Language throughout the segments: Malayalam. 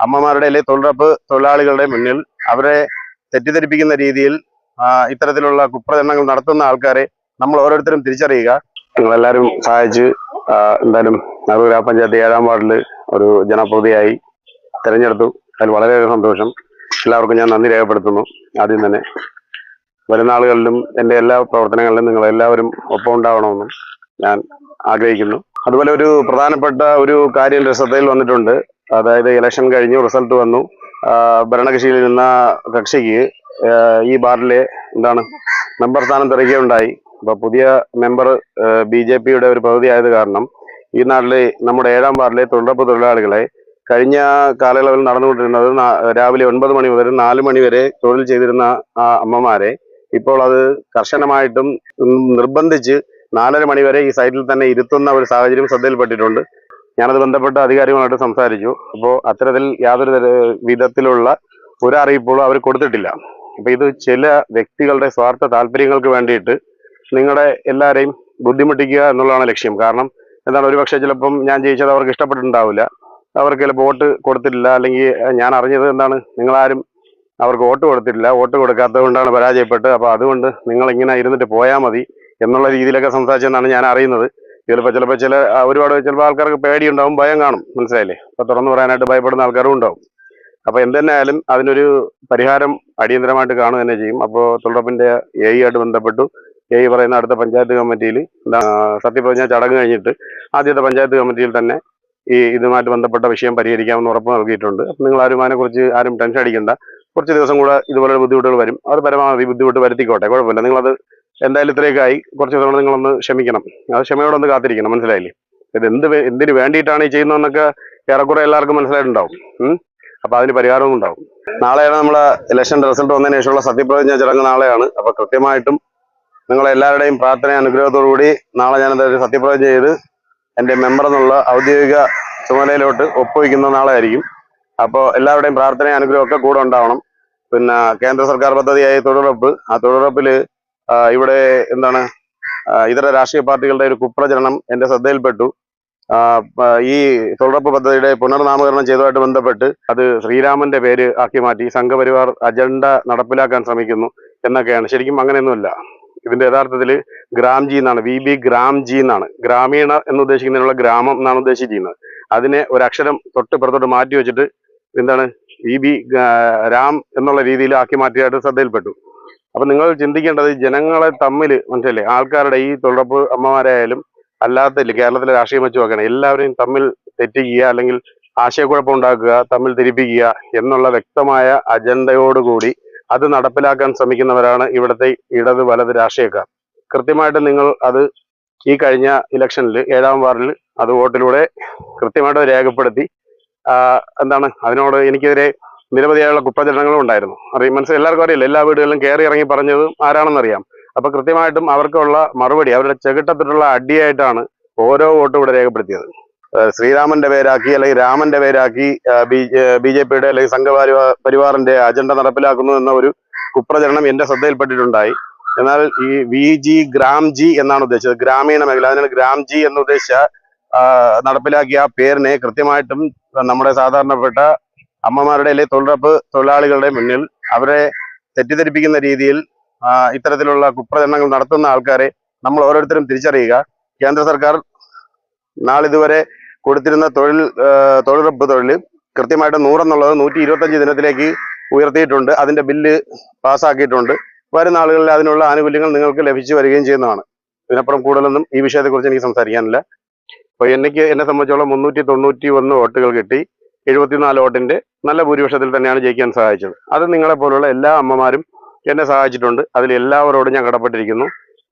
അമ്മമാരുടെ അല്ലെങ്കിൽ തൊഴിലുറപ്പ് തൊഴിലാളികളുടെ മുന്നിൽ അവരെ തെറ്റിദ്ധരിപ്പിക്കുന്ന രീതിയിൽ ഇത്തരത്തിലുള്ള കുപ്രചരണങ്ങൾ നടത്തുന്ന ആൾക്കാരെ നമ്മൾ ഓരോരുത്തരും തിരിച്ചറിയുക. നിങ്ങളെല്ലാവരും സഹായിച്ച് എന്തായാലും നെഹ്റു ഗ്രാമപഞ്ചായത്ത് ഏഴാം വാർഡിൽ ഒരു ജനപ്രതിയായി തിരഞ്ഞെടുത്തു. അതിൽ വളരെയധികം സന്തോഷം. എല്ലാവർക്കും ഞാൻ നന്ദി രേഖപ്പെടുത്തുന്നു. ആദ്യം തന്നെ വരുന്ന ആളുകളിലും എന്റെ എല്ലാ പ്രവർത്തനങ്ങളിലും നിങ്ങൾ എല്ലാവരും ഒപ്പം ഉണ്ടാവണമെന്നും ഞാൻ ആഗ്രഹിക്കുന്നു. അതുപോലെ ഒരു പ്രധാനപ്പെട്ട ഒരു കാര്യം ശ്രദ്ധയിൽ വന്നിട്ടുണ്ട്. അതായത് ഇലക്ഷൻ കഴിഞ്ഞു റിസൾട്ട് വന്നു. ഭരണകക്ഷിയിൽ നിന്ന കക്ഷിക്ക് ഈ ബാറിലെ എന്താണ് മെമ്പർ സ്ഥാനം തെറിക്കുകയുണ്ടായി അപ്പൊ പുതിയ മെമ്പർ ബി ജെ പിയുടെ ഒരു പകുതി ആയത് കാരണം ഈ നാട്ടിലെ നമ്മുടെ ഏഴാം വാർഡിലെ തൊഴിലുറപ്പ് തൊഴിലാളികളെ കഴിഞ്ഞ കാലയളവിൽ നടന്നുകൊണ്ടിരുന്നത് രാവിലെ ഒൻപത് മണി മുതൽ നാല് മണി വരെ തൊഴിൽ ചെയ്തിരുന്ന ആ അമ്മമാരെ ഇപ്പോൾ അത് കർശനമായിട്ടും നിർബന്ധിച്ച് നാലര മണി വരെ ഈ സൈറ്റിൽ തന്നെ ഇരുത്തുന്ന ഒരു സാഹചര്യം ശ്രദ്ധയിൽപ്പെട്ടിട്ടുണ്ട്. ഞാനത് ബന്ധപ്പെട്ട അധികാരികളുമായിട്ട് സംസാരിച്ചു. അപ്പോൾ അത്തരത്തിൽ യാതൊരു തര- വിധത്തിലുള്ള ഒരു അറിയിപ്പുകളും അവർ കൊടുത്തിട്ടില്ല. അപ്പൊ ഇത് ചില വ്യക്തികളുടെ സ്വാർത്ഥ താല്പര്യങ്ങൾക്ക് വേണ്ടിയിട്ട് നിങ്ങളുടെ എല്ലാവരെയും ബുദ്ധിമുട്ടിക്കുക എന്നുള്ളതാണ് ലക്ഷ്യം. കാരണം എന്താണ് ഒരുപക്ഷെ ചിലപ്പം ഞാൻ ജയിച്ചത് അവർക്ക് ഇഷ്ടപ്പെട്ടിട്ടുണ്ടാവില്ല. അവർക്ക് ചിലപ്പോൾ വോട്ട് കൊടുത്തിട്ടില്ല അല്ലെങ്കിൽ ഞാൻ അറിഞ്ഞത് എന്താണ് നിങ്ങളാരും അവർക്ക് വോട്ട് കൊടുത്തിട്ടില്ല. വോട്ട് കൊടുക്കാത്തത് കൊണ്ടാണ് പരാജയപ്പെട്ട് അപ്പോൾ അതുകൊണ്ട് നിങ്ങൾ ഇങ്ങനെ ഇരുന്നിട്ട് പോയാൽ മതി എന്നുള്ള രീതിയിലൊക്കെ സംസാരിച്ചെന്നാണ് ഞാൻ അറിയുന്നത്. ചിലപ്പോൾ ചിലപ്പോൾ ചില ഒരുപാട് ചിലപ്പോൾ ആൾക്കാർക്ക് പേടിയുണ്ടാവും ഭയം കാണും മനസ്സിലായില്ലേ? അപ്പോൾ തുറന്നു പറയാനായിട്ട് ഭയപ്പെടുന്ന ആൾക്കാരും ഉണ്ടാവും. അപ്പോൾ എന്തെന്നായാലും അതിനൊരു പരിഹാരം അടിയന്തരമായിട്ട് കാണുക തന്നെ ചെയ്യും. അപ്പോൾ തൊഴിലുറപ്പിന്റെ എ ആയിട്ട് ബന്ധപ്പെട്ടു. എ പറയുന്ന അടുത്ത പഞ്ചായത്ത് കമ്മിറ്റിയിൽ സത്യപ്രതിജ്ഞ ചടങ്ങ് കഴിഞ്ഞിട്ട് ആദ്യത്തെ പഞ്ചായത്ത് കമ്മിറ്റിയിൽ തന്നെ ഈ ഇതുമായിട്ട് ബന്ധപ്പെട്ട വിഷയം പരിഹരിക്കാമെന്ന് ഉറപ്പ് നൽകിയിട്ടുണ്ട്. അപ്പം നിങ്ങൾ ആരും അതിനെക്കുറിച്ച് ആരും ടെൻഷൻ അടിക്കണ്ട. കുറച്ച് ദിവസം കൂടെ ഇതുപോലെ ബുദ്ധിമുട്ടുകൾ വരും. അവർ പരമാവധി ബുദ്ധിമുട്ട് വരുത്തിക്കോട്ടെ. കുഴപ്പമില്ല. നിങ്ങളത് എന്തായാലും ഇത്രയൊക്കെയായി. കുറച്ച് ദിവസം കൂടെ നിങ്ങളൊന്ന് ക്ഷമിക്കണം. അത് ക്ഷമയോടൊന്ന് കാത്തിരിക്കണം. മനസ്സിലായില്ലേ? ഇത് എന്ത് എന്തിനു വേണ്ടിയിട്ടാണ് ഈ ചെയ്യുന്നതെന്നൊക്കെ ഏറെക്കുറെ എല്ലാവർക്കും മനസ്സിലായിട്ടുണ്ടാവും. അപ്പൊ അതിന് പരിഹാരവും ഉണ്ടാവും. നാളെയാണ് നമ്മളെ ഇലക്ഷൻ റിസൾട്ട് വന്നതിന് ശേഷമുള്ള സത്യപ്രതിജ്ഞ ചടങ്ങ് നാളെയാണ്. അപ്പൊ കൃത്യമായിട്ടും നിങ്ങളെല്ലാവരുടെയും പ്രാർത്ഥന അനുഗ്രഹത്തോടുകൂടി നാളെ ഞാനത് ഒരു സത്യപ്രതിജ്ഞ ചെയ്ത് എന്റെ മെമ്പർ എന്നുള്ള ഔദ്യോഗിക ചുമതലയിലോട്ട് ഒപ്പുവയ്ക്കുന്ന നാളെ ആയിരിക്കും അപ്പോൾ എല്ലാവരുടെയും പ്രാർത്ഥന അനുഗ്രഹമൊക്കെ കൂടെ ഉണ്ടാവണം. പിന്നെ കേന്ദ്ര സർക്കാർ പദ്ധതിയായ തൊഴിലുറപ്പ് ആ തൊഴിലുറപ്പിൽ ഇവിടെ എന്താണ് ഇതര രാഷ്ട്രീയ പാർട്ടികളുടെ ഒരു കുപ്രചരണം എന്റെ ശ്രദ്ധയിൽപ്പെട്ടു. ഈ തൊഴിലുറപ്പ് പദ്ധതിയുടെ പുനർനാമകരണം ചെയ്തതുമായിട്ട് ബന്ധപ്പെട്ട് അത് ശ്രീരാമന്റെ പേര് ആക്കി മാറ്റി സംഘപരിവാർ അജണ്ട നടപ്പിലാക്കാൻ ശ്രമിക്കുന്നു എന്നൊക്കെയാണ്. ശരിക്കും അങ്ങനെയൊന്നുമില്ല. ഇതിന്റെ യഥാർത്ഥത്തിൽ ഗ്രാംജി എന്നാണ് വി ബി ഗ്രാംജി എന്നാണ്. ഗ്രാമീണ എന്ന് ഉദ്ദേശിക്കുന്നതിനുള്ള ഗ്രാമം എന്നാണ് ഉദ്ദേശിച്ചിരിക്കുന്നത്. അതിനെ ഒരു അക്ഷരം തൊട്ട് പുറത്തോട്ട് മാറ്റി വെച്ചിട്ട് എന്താണ് വി ബി രാം എന്നുള്ള രീതിയിൽ ആക്കി മാറ്റിയായിട്ട് ശ്രദ്ധയിൽപ്പെട്ടു. അപ്പൊ നിങ്ങൾ ചിന്തിക്കേണ്ടത് ജനങ്ങളെ തമ്മിൽ മനസ്സിലല്ലേ ആൾക്കാരുടെ ഈ തൊഴിലുറപ്പ് അമ്മമാരായാലും അല്ലാത്ത കേരളത്തിലെ രാഷ്ട്രീയം വെച്ച് നോക്കണം എല്ലാവരെയും തമ്മിൽ തെറ്റിക്കുക അല്ലെങ്കിൽ ആശയക്കുഴപ്പം ഉണ്ടാക്കുക തമ്മിൽ തിരിപ്പിക്കുക എന്നുള്ള വ്യക്തമായ അജണ്ടയോടുകൂടി അത് നടപ്പിലാക്കാൻ ശ്രമിക്കുന്നവരാണ് ഇവിടുത്തെ ഇടത് വലത് രാഷ്ട്രീയക്കാർ. കൃത്യമായിട്ട് നിങ്ങൾ അത് ഈ കഴിഞ്ഞ ഇലക്ഷനിൽ ഏഴാം വാർഡിൽ അത് വോട്ടിലൂടെ കൃത്യമായിട്ട് രേഖപ്പെടുത്തി എന്താണ് അതിനോട് എനിക്കെതിരെ നിരവധിയായുള്ള കുപ്രചരണങ്ങളും ഉണ്ടായിരുന്നു. അറിയാം മനസ്സിൽ എല്ലാവർക്കും അറിയില്ല എല്ലാ വീടുകളിലും കയറി ഇറങ്ങി പറഞ്ഞത് ആരാണെന്നറിയാം. അപ്പൊ കൃത്യമായിട്ടും അവർക്കുള്ള മറുപടി അവരുടെ ചെകിട്ടത്തിട്ടുള്ള അടിയായിട്ടാണ് ഓരോ വോട്ടും ഇവിടെ രേഖപ്പെടുത്തിയത്. ശ്രീരാമന്റെ പേരാക്കി അല്ലെങ്കിൽ രാമന്റെ പേരാക്കി ബി ജെ പിയുടെ അല്ലെങ്കിൽ സംഘപരി പരിവാറിന്റെ അജണ്ട നടപ്പിലാക്കുന്നു എന്ന ഒരു കുപ്രചരണം എന്റെ ശ്രദ്ധയിൽപ്പെട്ടിട്ടുണ്ടായി. എന്നാൽ ഈ വി ജി ഗ്രാം ജി എന്നാണ് ഉദ്ദേശിച്ചത്. ഗ്രാമീണ മേഖല അതിനാണ് ഗ്രാം ജി എന്ന് ഉദ്ദേശിച്ച നടപ്പിലാക്കിയ ആ പേരിനെ കൃത്യമായിട്ടും നമ്മുടെ സാധാരണപ്പെട്ട അമ്മമാരുടെ അല്ലെങ്കിൽ തൊഴിലുറപ്പ് തൊഴിലാളികളുടെ മുന്നിൽ അവരെ തെറ്റിദ്ധരിപ്പിക്കുന്ന രീതിയിൽ ഇത്തരത്തിലുള്ള കുപ്രചരണങ്ങൾ നടത്തുന്ന ആൾക്കാരെ നമ്മൾ ഓരോരുത്തരും തിരിച്ചറിയുക. കേന്ദ്ര സർക്കാർ നാളിതുവരെ കൊടുത്തിരുന്ന തൊഴിൽ തൊഴിലുറപ്പ് തൊഴിൽ കൃത്യമായിട്ട് നൂറെന്നുള്ളത് നൂറ്റി ഇരുപത്തഞ്ച് ദിനത്തിലേക്ക് ഉയർത്തിയിട്ടുണ്ട്. അതിന്റെ ബില്ല് പാസ്സാക്കിയിട്ടുണ്ട്. വരും നാളുകളിൽ അതിനുള്ള ആനുകൂല്യങ്ങൾ നിങ്ങൾക്ക് ലഭിച്ചു വരികയും ചെയ്യുന്നതാണ്. ഇതിനപ്പുറം കൂടുതലൊന്നും ഈ വിഷയത്തെക്കുറിച്ച് എനിക്ക് സംസാരിക്കാനില്ല. അപ്പോൾ എനിക്ക് എന്നെ സംബന്ധിച്ചോളം മുന്നൂറ്റി തൊണ്ണൂറ്റി ഒന്ന് വോട്ടുകൾ കിട്ടി. എഴുപത്തിനാല് വോട്ടിന്റെ നല്ല ഭൂരിപക്ഷത്തിൽ തന്നെയാണ് ജയിക്കാൻ സഹായിച്ചത്. അത് നിങ്ങളെ പോലുള്ള എല്ലാ അമ്മമാരും എന്നെ സഹായിച്ചിട്ടുണ്ട്. അതിൽ എല്ലാവരോടും ഞാൻ കടപ്പെട്ടിരിക്കുന്നു.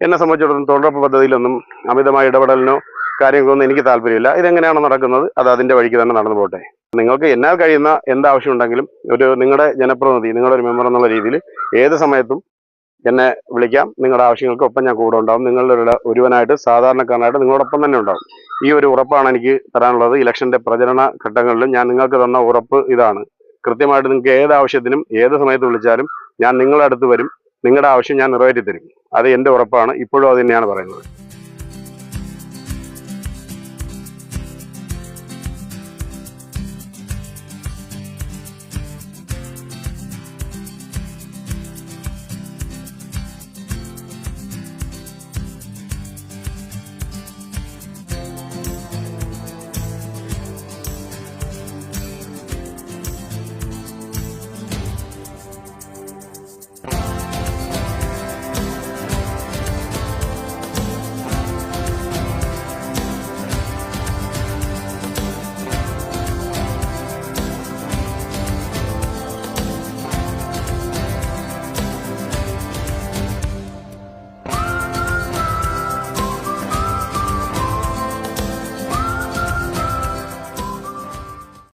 എന്നെ സംബന്ധിച്ചിടത്തോളം തൊഴിലുറപ്പ് പദ്ധതിയിലൊന്നും അമിതമായ ഇടപെടലിനോ കാര്യങ്ങളൊന്നും എനിക്ക് താല്പര്യമില്ല. ഇതെങ്ങനെയാണ് നടക്കുന്നത് അത് അതിന്റെ വഴിക്ക് തന്നെ നടന്നു പോട്ടെ. നിങ്ങൾക്ക് എന്നാൽ കഴിയുന്ന എന്താവശ്യം ഉണ്ടെങ്കിലും ഒരു നിങ്ങളുടെ ജനപ്രതിനിധി നിങ്ങളുടെ ഒരു മെമ്പർ എന്നുള്ള രീതിയിൽ ഏത് സമയത്തും എന്നെ വിളിക്കാം. നിങ്ങളുടെ ആവശ്യങ്ങൾക്കൊപ്പം ഞാൻ കൂടെ ഉണ്ടാവും. നിങ്ങളുടെ ഒരു- ഒരുവനായിട്ട് സാധാരണക്കാരനായിട്ട് നിങ്ങളോടൊപ്പം തന്നെ ഉണ്ടാവും. ഈ ഒരു ഉറപ്പാണ് എനിക്ക് തരാനുള്ളത്. ഇലക്ഷന്റെ പ്രചരണ ഘട്ടങ്ങളിലും ഞാൻ നിങ്ങൾക്ക് തന്ന ഉറപ്പ് ഇതാണ്. കൃത്യമായിട്ട് നിങ്ങൾക്ക് ഏത് ആവശ്യത്തിനും ഏത് സമയത്ത് വിളിച്ചാലും ഞാൻ നിങ്ങളുടെ അടുത്ത് വരും. നിങ്ങളുടെ ആവശ്യം ഞാൻ നിറവേറ്റി തരും അത് എന്റെ ഉറപ്പാണ്. ഇപ്പോഴും അത് തന്നെയാണ് പറയുന്നത്.